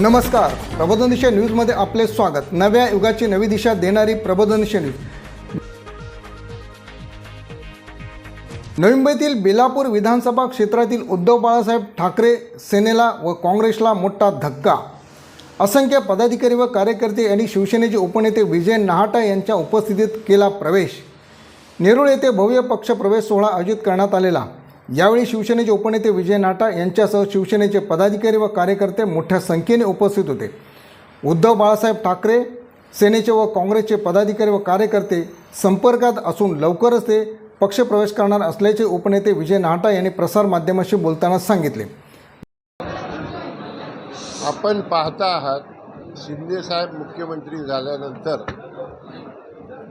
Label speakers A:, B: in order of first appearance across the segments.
A: नमस्कार. प्रबोधन दिशा न्यूजमध्ये आपले स्वागत. नव्या युगाची नवी दिशा देणारी प्रबोधन दिशा न्यूज. नवी मुंबईतील बेलापूर विधानसभा क्षेत्रातील उद्धव बाळासाहेब ठाकरे सेनेला व काँग्रेसला मोठा धक्का. असंख्य पदाधिकारी व कार्यकर्ते यांनी शिवसेनेचे उपनेते विजय नहाटा यांच्या उपस्थितीत केला प्रवेश. नेरूळ येथे भव्य पक्षप्रवेश सोहळा आयोजित करण्यात आलेला. यावेळी शिवसेनेचे उपनेते विजय नाटा यांच्यासह शिवसेनेचे पदाधिकारी व कार्यकर्ते मोठ्या संख्येने उपस्थित होते. उद्धव बाळासाहेब ठाकरे सेनेचे व काँग्रेसचे पदाधिकारी व कार्यकर्ते संपर्कात असून लवकरच ते पक्षप्रवेश करणार असल्याचे उपनेते विजय नाटा यांनी प्रसारमाध्यमाशी बोलताना सांगितले.
B: आपण पाहता आहात शिंदेसाहेब मुख्यमंत्री झाल्यानंतर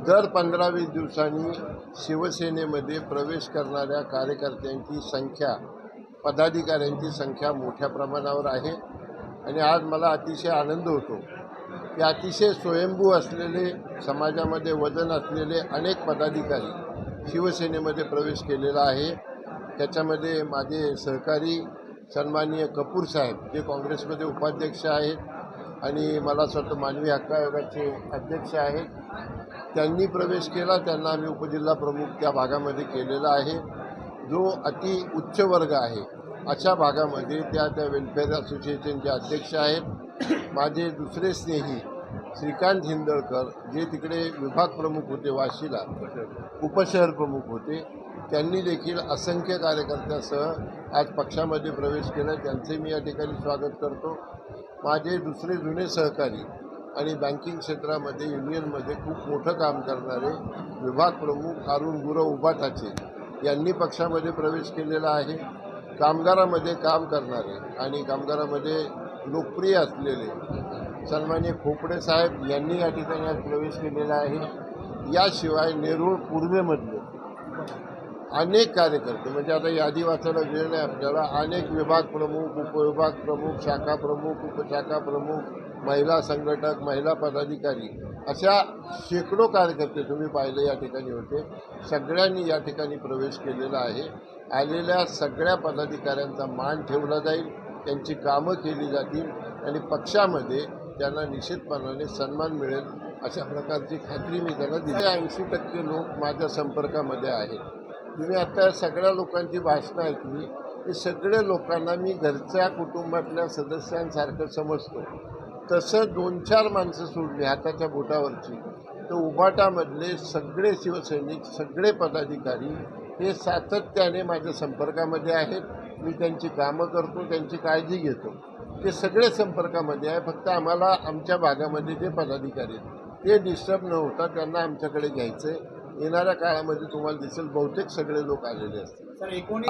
B: दर पंधरा वीस दिवसांनी शिवसेनेमध्ये प्रवेश करणाऱ्या कार्यकर्त्यांची संख्या पदाधिकाऱ्यांची संख्या मोठ्या प्रमाणावर आहे. आणि आज मला अतिशय आनंद होतो की अतिशय स्वयंभू असलेले समाजामध्ये वजन असलेले अनेक पदाधिकारी शिवसेनेमध्ये प्रवेश केलेला आहे. त्याच्यामध्ये माझे सहकारी सन्माननीय कपूर साहेब जे काँग्रेसमध्ये उपाध्यक्ष आहेत आणि मला असं वाटतं मानवी हक्क आयोगाचे अध्यक्ष आहेत. त्यांनी प्रवेश केला त्यांना आम्ही उपजिल्हा प्रमुख त्या भागामध्ये केलेला आहे. जो अति उच्च वर्ग आहे अशा भागामध्ये त्या त्या वेलफेअर असोसिएशनचे अध्यक्ष आहेत. माझे दुसरे स्नेही श्रीकांत हिंदळकर जे तिकडे विभाग प्रमुख होते वाशीला उपशहर प्रमुख होते. त्यांनी देखील असंख्य कार्यकर्त्यासह आज पक्षामध्ये प्रवेश केला. त्यांचे मी या ठिकाणी स्वागत करतो. माझे दुसरे जुने सहकारी आणि बँकिंग क्षेत्रामध्ये युनियनमध्ये खूप मोठं काम करणारे विभाग प्रमुख अरुण गुरव उबाटाचे यांनी पक्षामध्ये प्रवेश केलेला आहे. कामगारामध्ये काम करणारे आणि कामगारामध्ये लोकप्रिय असलेले सन्मान्य खोपडे साहेब यांनी या ठिकाणी आज प्रवेश केलेला आहे. याशिवाय नेरूळ पूर्वेमधले अनेक कार्यकर्ते म्हणजे आता यादी वाचायला वेळ नाही आपल्याला अनेक विभाग प्रमुख उपविभाग प्रमुख शाखा प्रमुख उपशाखा प्रमुख महिला संघटक महिला पदाधिकारी अशा शेकडो कार्यकर्ते तुम्ही पाहिले या ठिकाणी होते. सगळ्यांनी या ठिकाणी प्रवेश केलेला आहे. आलेल्या सगळ्या पदाधिकाऱ्यांचा मान ठेवला जाईल त्यांची कामं केली जातील आणि पक्षामध्ये त्यांना निश्चितपणाने सन्मान मिळेल अशा प्रकारची खात्री मी त्यांना दिली. ऐंशी टक्के लोक माझ्या संपर्कामध्ये आहेत. तुम्ही आता सगळ्या लोकांची भाषणं ऐकली की सगळ्या लोकांना मी घरच्या कुटुंबातल्या सदस्यांसारखं समजतो. तसं दोन चार माणसं सोडली हाताच्या बोटावरची. तर उभाटामधले सगळे शिवसैनिक सगळे पदाधिकारी हे सातत्याने माझ्या संपर्कामध्ये आहेत. मी त्यांची कामं करतो त्यांची काळजी घेतो. ते सगळे संपर्कामध्ये आहे. फक्त आम्हाला आमच्या भागामध्ये जे पदाधिकारी आहेत ते डिस्टर्ब न होता त्यांना आमच्याकडे घ्यायचं आहे येणाऱ्या काळामध्ये तुम्हाला दिसेल बहुतेक सगळे लोक आलेले असतील.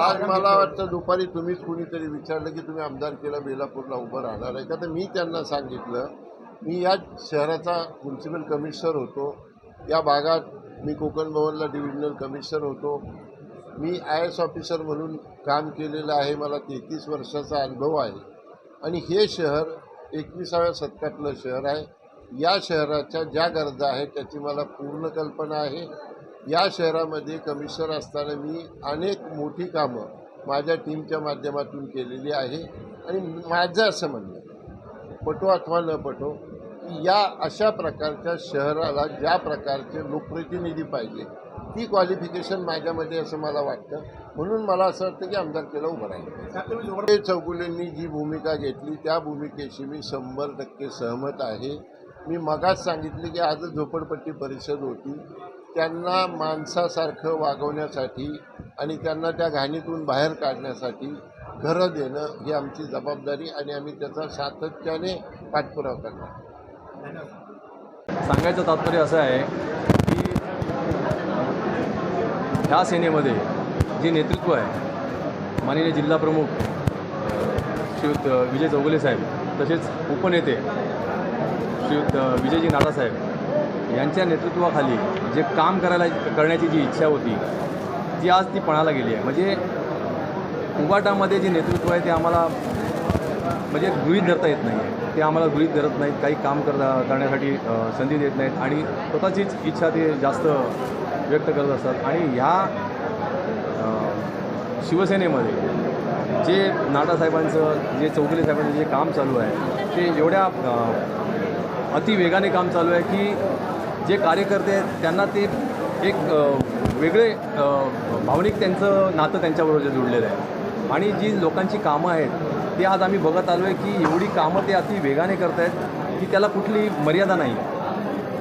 B: आज मला वाटतं दुपारी तुम्हीच कुणीतरी विचारलं की तुम्ही आमदारकीला बेलापूरला उभं राहणार आहे का? तर मी त्यांना सांगितलं मी या शहराचा म्युन्सिपल कमिशनर होतो. या भागात मी कोकण भवनला डिव्हिजनल कमिशनर होतो. मी आय एस ऑफिसर म्हणून काम केलेलं आहे. मला तेहतीस वर्षाचा अनुभव आहे. आणि हे शहर एकविसाव्या शतकातलं शहर आहे. या शहराच्या ज्या गरजा आहेत त्याची मला पूर्ण कल्पना आहे. या शहरामध्ये कमिशनर असताना मी अनेक मोठी कामं माझ्या टीमच्या माध्यमातून केलेली आहे. आणि माझं असं म्हणणं पटो अथवा न पटो की या अशा प्रकारच्या शहराला ज्या प्रकारचे लोकप्रतिनिधी पाहिजे ती क्वालिफिकेशन माझ्यामध्ये असं मला वाटतं. म्हणून मला असं वाटतं की आमदारकीला उभं राहिलं. चौगुलेंनी जी भूमिका घेतली त्या भूमिकेशी मी शंभर टक्के सहमत आहे. मी मगाच सांगितले की आज झोपडपट्टी परिषद होती. त्यांना माणसासारखं वागवण्यासाठी आणि त्यांना त्या घाणीतून बाहेर काढण्यासाठी घरं देणं ही आमची जबाबदारी आणि आम्ही त्याचा सातत्याने पाठपुरावा करणार.
C: सांगायचं तात्पर्य असं आहे की ह्या सेनेमध्ये जे नेतृत्व आहे माननीय जिल्हाप्रमुख श्रीयुत विजय चौगुले साहेब तसेच उपनेते श्रीयुत विजयजी नाडासाहेब यांच्या नेतृत्वाखाली जे काम करायला करण्याची जी इच्छा होती ती आज ती पणाला गेली आहे. म्हणजे उगाटामध्ये जे नेतृत्व आहे ते आम्हाला म्हणजे गृहित धरता येत नाही. आहे ते आम्हाला गृहित धरत नाहीत. काही काम करता करण्यासाठी संधी देत नाहीत. आणि स्वतःचीच इच्छा ते जास्त व्यक्त करत असतात. आणि ह्या शिवसेनेमध्ये जे नाटासाहेबांचं जे चौगुले साहेबांचं जे काम चालू आहे ते एवढ्या अतिवेगाने काम चालू आहे की जे कार्यकर्ते आहेत त्यांना ते एक वेगळे भावनिक त्यांचं नातं त्यांच्याबरोबर जुळलेलं आहे. आणि जी लोकांची कामं आहेत ते आज आम्ही बघत आलो आहे की एवढी कामं ते अति वेगाने करत आहेत की त्याला कुठली मर्यादा नाही.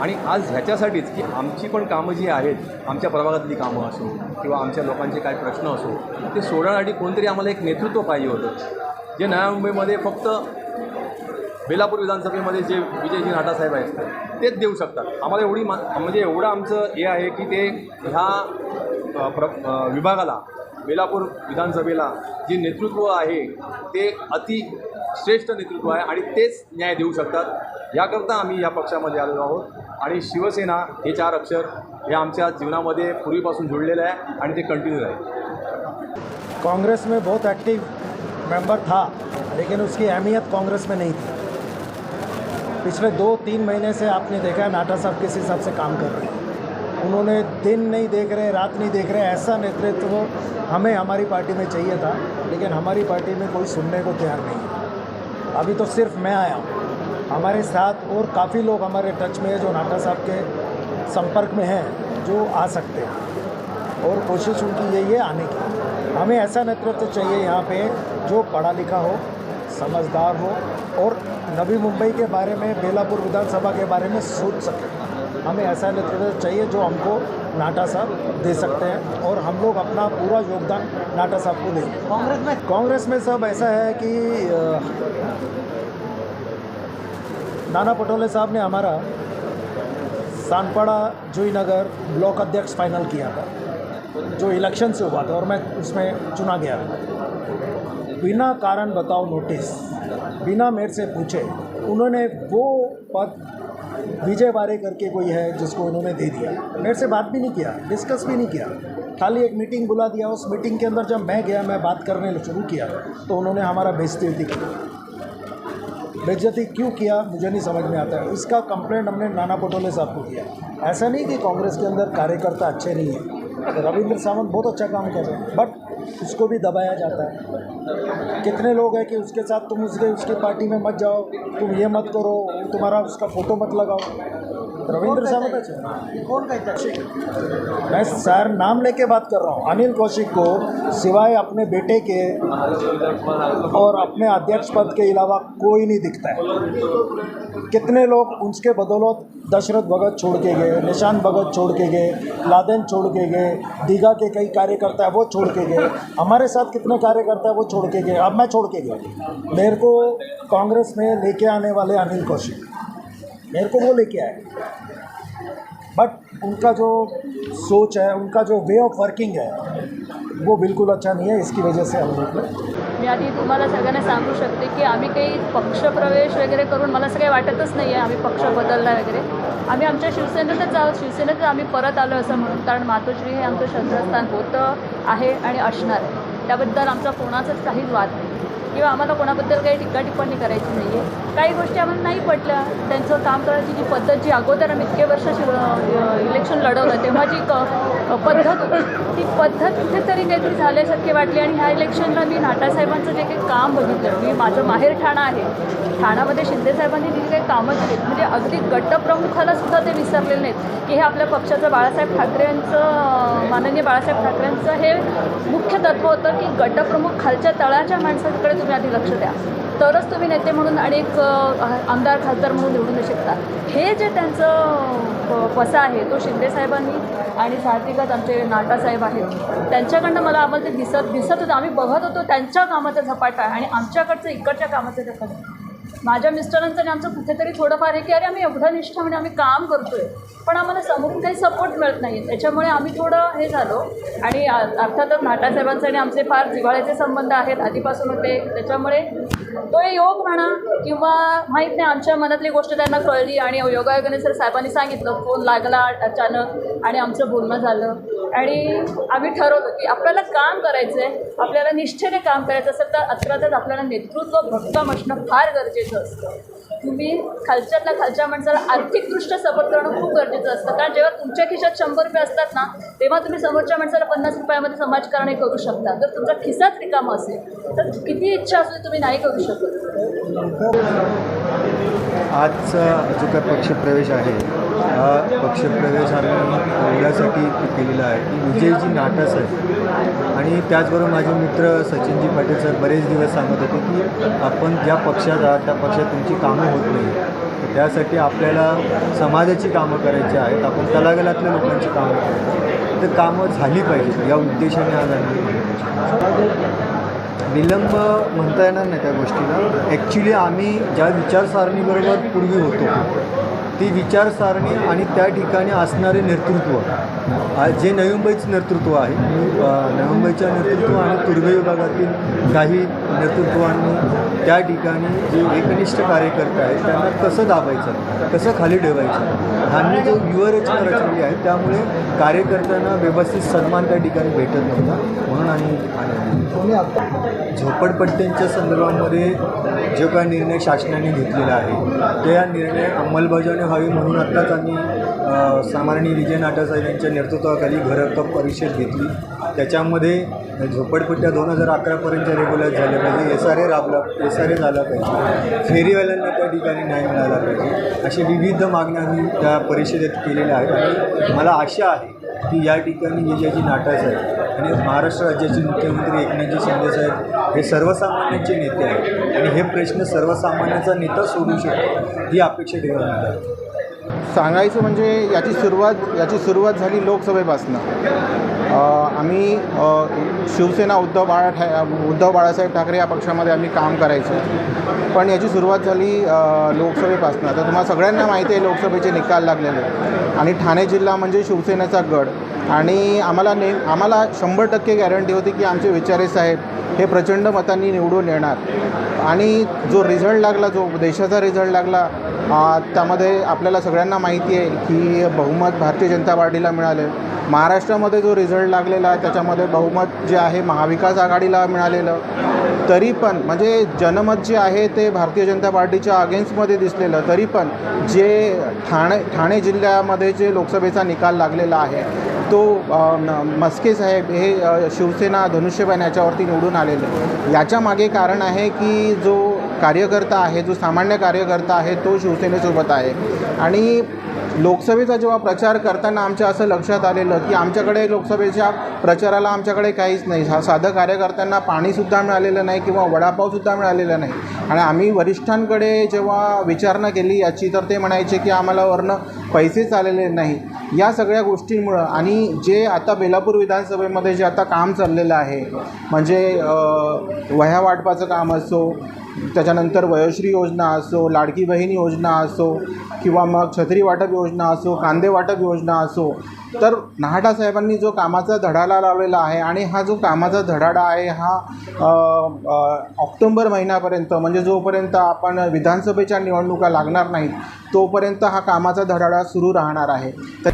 C: आणि आज ह्याच्यासाठीच की आमची पण कामं जी आहेत आमच्या प्रभागातली कामं असो किंवा आमच्या लोकांचे काही प्रश्न असो ते सोडवण्यासाठी कोणतरी आम्हाला एक नेतृत्व पाहिजे होतं. जे नव्या मुंबईमध्ये फक्त बेलापूर विधानसभेमध्ये जे विजयजी नाटासाहेब आहेत तेच देऊ शकतात. आम्हाला एवढी मा म्हणजे एवढं आमचं हे आहे की ते ह्या प्र विभागाला बेलापूर विधानसभेला जे नेतृत्व आहे ते अति श्रेष्ठ नेतृत्व आहे आणि तेच न्याय देऊ शकतात. याकरता आम्ही या पक्षामध्ये आलेलो आहोत आणि शिवसेना हे चार अक्षर हे आमच्या जीवनामध्ये पूर्वीपासून जुळलेलं आहे आणि ते कंटिन्यू आहे
D: कांग्रेस में बहुत एक्टिव मेंबर था लेकिन उसकी अहमियत कांग्रेस में नहीं थी. पिछले दो तीन महीने से आपने देखा है नाटा साहब किस हिसाब से काम कर रहे हैं। उन्होंने दिन नहीं देख रहे, रात नहीं देख रहे, ऐसा नेतृत्व हमें हमारी पार्टी में चाहिए था, लेकिन हमारी पार्टी में कोई सुनने को तैयार नहीं है। अभी तो सिर्फ़ मैं आया हूँ। हमारे साथ और काफ़ी लोग हमारे टच में है जो नाटा साहब के संपर्क में हैं, जो आ सकते हैं। और कोशिश उनकी यही है आने की। हमें ऐसा नेतृत्व चाहिए यहाँ पे, जो पढ़ा लिखा हो, समझदार हो, और नवी मुंबई के बारे में बेलापुर विधानसभा के बारे में सोच सकें। हमें ऐसा नेतृत्व चाहिए जो हमको नाटा साहब दे सकते हैं और हम लोग अपना पूरा योगदान नाटा साहब को देंगे। कांग्रेस में? कांग्रेस में सब ऐसा है कि नाना पटोले साहब ने हमारा सानपाड़ा जुईनगर ब्लॉक अध्यक्ष फाइनल किया था जो इलेक्शन से हुआ था और मैं उसमें चुना गया बिना कारण बताओ नोटिस। बिना मेरे से पूछे, उन्होंने वो पद विजय बारे करके कोई है जिसको उन्होंने दे दिया। मेरे से बात भी नहीं किया डिस्कस भी नहीं किया। खाली एक मीटिंग बुला दिया, उस मीटिंग के अंदर जब मैं गया, मैं बात करने शुरू किया तो उन्होंने हमारा बेइज्जती की। बेइज्जती क्यों किया, मुझे नहीं समझ में आता है। इसका कंप्लेंट हमने नाना पटोले साहब को किया। ऐसा नहीं कि कांग्रेस के अंदर कार्यकर्ता अच्छे नहीं हैं। रविंद्र सावंत बहुत अच्छा काम कर रहे हैं बट उसको भी दबाया जाता है। कितने लोग हैं कि उसके साथ तुम उसके उसकी पार्टी में मत जाओ तुम ये मत करो तुम्हारा उसका फोटो मत लगाओ। रविंद्र मैं सर नाम लेके बात कर रहा हूँ। अनिल कौशिक को सिवाय अपने बेटे के और अपने अध्यक्ष पद के अलावा कोई नहीं दिखता है। कितने लोग उसके बदौलत दशरथ भगत छोड़ के गए निशांत भगत छोड़ के गए लादेन छोड़ के गए दीघा के कई कार्यकर्ता है वो छोड़ के गए। हमारे साथ कितने कार्यकर्ता है वो छोड़ के गए। अब मैं छोड़ के गया। मेरे को कांग्रेस में लेके आने वाले अनिल कौशिक। मेरे को वो लेके आए। उनका जो सोच है उनका जो वे ऑफ वर्किंग है वो बिल्कुल अच्छा नहीं है इसकी वजह से हम लोग
E: मी आधी तुम्हाला सगळ्यांना सांगू शकते की आम्ही काही पक्षप्रवेश वगैरे करून मला असं काही वाटतच नाही आहे आम्ही पक्ष बदलला वगैरे. आम्ही आमच्या शिवसेनेतच आहोत शिवसेनेतच आम्ही परत आलो असं म्हणून कारण मातोश्री हे आमचं श्रद्धास्थान होतं आहे आणि असणार आहे. त्याबद्दल आमचा कोणाचाच काहीच वाद नाही. किंवा आम्हाला कोणाबद्दल काही टीका टिप्पणी करायची नाही आहे काही गोष्टी आम्हाला नाही पटल्या. त्यांचं काम करायची जी पद्धत जी अगोदर आम्ही इतके वर्ष शिव इलेक्शन लढवलं तेव्हा जी क पद्धत होती ती पद्धत कुठेतरी काहीतरी झाल्यासारखी वाटली आणि ह्या इलेक्शनला मी नाटासाहेबांचं जे काही काम बघितलं मी माझं माहेर ठाणा आहे. ठाण्यामध्ये शिंदेसाहेबांनी जी काही कामं केलीत म्हणजे अगदी गटप्रमुखाला सुद्धा ते विसरलेले नाहीत. की हे आपल्या पक्षाचं बाळासाहेब ठाकरे यांचं माननीय बाळासाहेब ठाकरेंचं हे मुख्य तत्त्व होतं की गटप्रमुख खालच्या तळाच्या माणसाकडे तुम्ही आधी लक्ष द्या. तरच तुम्ही नेते म्हणून आणि एक आमदार खासदार म्हणून निवडून येऊ शकता. हे जे त्यांचं प- पसा आहे तो शिंदेसाहेबांनी आणि साहजिकच आमचे नाटासाहेब आहेत त्यांच्याकडनं मला आम्हाला ते दिसत दिसत होतं आम्ही बघत होतो त्यांच्या कामाचा झपाटा आणि आमच्याकडचं इकडच्या कामाचा झपाटा माझ्या मिस्टरांचं आणि आमचं कुठेतरी थोडंफार आहे की अरे आम्ही एवढं म्हणजे आम्ही काम करतोय. पण आम्हाला समोरून काही सपोर्ट मिळत नाही. त्याच्यामुळे आम्ही थोडं हे झालो. आणि अर्थातच नाटासाहेबांचे आणि आमचे फार जिव्हाळ्याचे संबंध आहेत. आधीपासून होते. त्याच्यामुळे तो हे योग म्हणा किंवा माहीत नाही आमच्या मनातली गोष्ट त्यांना कळली आणि योगायोगाने सर साहेबांनी सांगितलं फोन लागला अचानक आणि आमचं बोलणं झालं. आणि आम्ही ठरवलं की आपल्याला काम करायचं आहे आपल्याला निष्ठेने काम करायचं असेल तर अर्थातच आपल्याला नेतृत्व भक्कम असणं फार गरजेचं असतं. तुम्ही खालच्यातल्या खालच्या माणसाला आर्थिकदृष्ट्या सपोर्ट करणं खूप गरजेचं असतं. कारण जेव्हा तुमच्या खिशात शंभर रुपये असतात ना तेव्हा तुम्ही समोरच्या माणसाला पन्नास रुपयामध्ये समाजकारण हे करू शकता. जर तुमचा खिसाच रिकामा असेल तर किती इच्छा असली तुम्ही नाही करू शकत.
F: आजचा जो काय पक्षप्रवेश आहे हा पक्षप्रवेश आम्ही एवढ्यासाठी केलेला आहे. की विजयजी नाटस आहे. आणि त्याचबरोबर माझे मित्र सचिनजी पाटील सर बरेच दिवस सांगत होते की आपण ज्या पक्षात आहात त्या पक्षात तुमची कामं होत नाही. तर त्यासाठी आपल्याला समाजाची कामं करायची आहेत. आपण तलागलातल्या लोकांची कामं करायची तर कामं झाली पाहिजेत. या उद्देशाने आज आम्ही विलंब म्हणता येणार नाही त्या गोष्टीला. ॲक्च्युली आम्ही ज्या विचारसारणीबरोबर पूर्वी होतो ती विचारसारणी आणि त्या ठिकाणी असणारे नेतृत्व. जे नवी मुंबईचं नेतृत्व आहे नवी मुंबईच्या नेतृत्व आणि तुर्भे विभागातील काही नेतृत्वांनी त्या ठिकाणी जे एकनिष्ठ कार्यकर्ते आहेत त्यांना कसं दाबायचं कसं खाली ठेवायचं ह्यांनी जो व्यूहरचना रचलेली आहे त्यामुळे कार्यकर्त्यांना व्यवस्थित सन्मान त्या ठिकाणी भेटत नव्हता म्हणून आम्ही झोपडपट्ट्यांच्या संदर्भामध्ये जो काय निर्णय शासनाने घेतलेला आहे. त्या निर्णय अंमलबजावणी व्हावी म्हणून आत्ताच आम्ही अ, सामान्य विजय नाटासाहेब यांच्या नेतृत्वाखाली घरहक्क परिषद घेतली. त्याच्यामध्ये झोपडपट्ट्या दोन हजार अकरापर्यंत रेग्युलर झाल्या पाहिजे. एस आर ए राबला एस आर ए झाला पाहिजे. फेरीवाल्यांना त्या ठिकाणी न्याय मिळाला पाहिजे. अशी विविध मागण्या आम्ही त्या परिषदेत केलेल्या आहेत. आणि मला आशा आहे की या ठिकाणी विजयाची नाटा आहे आणि महाराष्ट्र राज्याचे मुख्यमंत्री एकनाथजी शिंदे साहेब हे सर्वसामान्यांचे नेते आहेत. आणि हे प्रश्न सर्वसामान्यांचा नेता सोडू शकतो ही अपेक्षा ठेवून आहे
G: सांगायचं म्हणजे याची सुरुवात याची सुरुवात झाली लोकसभेपासनं. आम्ही शिवसेना उद्धव बाळा ठा उद्धव बाळासाहेब ठाकरे या पक्षामध्ये आम्ही काम करायचो. पण याची सुरुवात झाली लोकसभेपासून लोकसभेपासनं. आता तुम्हाला सगळ्यांना माहिती आहे लोकसभेचे निकाल लागलेले आणि ठाणे जिल्हा म्हणजे शिवसेनेचा गड. आणि आम्हाला ने आम्हाला शंभर टक्के गॅरंटी होती की आमचे विचारे साहेब हे प्रचंड मतांनी निवडून येणार. आणि जो रिझल्ट लागला जो देशाचा रिझल्ट लागला त्यामध्ये आपल्याला सगळ्यांना माहिती आहे की बहुमत भारतीय जनता पार्टीला मिळाले. महाराष्ट्रामध्ये जो रिझल्ट लागलेला आहे त्याच्यामध्ये बहुमत जे आहे महाविकास आघाडीला मिळालेलं. तरी पण म्हणजे जनमत जे आहे ते भारतीय जनता पार्टीच्या अगेन्स्टमध्ये दिसलेलं. तरी पण जे ठाणे ठाणे जिल्ह्यामध्ये जे लोकसभेचा निकाल लागलेला आहे तो मस्के साहेब हे शिवसेना धनुष्यबाण याच्यावरती निवडून आलेले. याच्या मागे कारण आहे की जो कार्यकर्ता आहे जो सामान्य कार्यकर्ता आहे तो शिवसेनेसोबत आहे. आणि लोकसभेचा जेव्हा प्रचार करताना आमच्या असं लक्षात आलेलं की आमच्याकडे लोकसभेच्या प्रचाराला आमच्याकडे काहीच नाही. सा साधं कार्यकर्त्यांना पाणीसुद्धा मिळालेलं नाही किंवा वडापावसुद्धा मिळालेला नाही. आणि आम्ही वरिष्ठांकडे जेव्हा विचारणा केली याची तर ते म्हणायचे की आम्हाला वरनं पैसेच आलेले नाही या सगळ्या गोष्टींमुळं आणि जे आता बेलापूर विधानसभेमध्ये जे आता काम चाललेलं आहे म्हणजे वह्या वाटपाचं काम असो त्याच्यानंतर वयोश्री योजना असो लाडकी बहीण योजना असो किंवा मग छत्री वाटप योजना असो कांदे वाटप योजना असो तर नाहाटा साहेबांनी जो कामाचा धडाला लावलेला आहे आणि हा जो कामाचा धडाडा आहे हा ऑक्टोंबर महिन्यापर्यंत म्हणजे जोपर्यंत आपण विधानसभेच्या निवडणुका लागणार नाहीत तोपर्यंत हा कामाचा धडाडा सुरू राहणार आहे. तर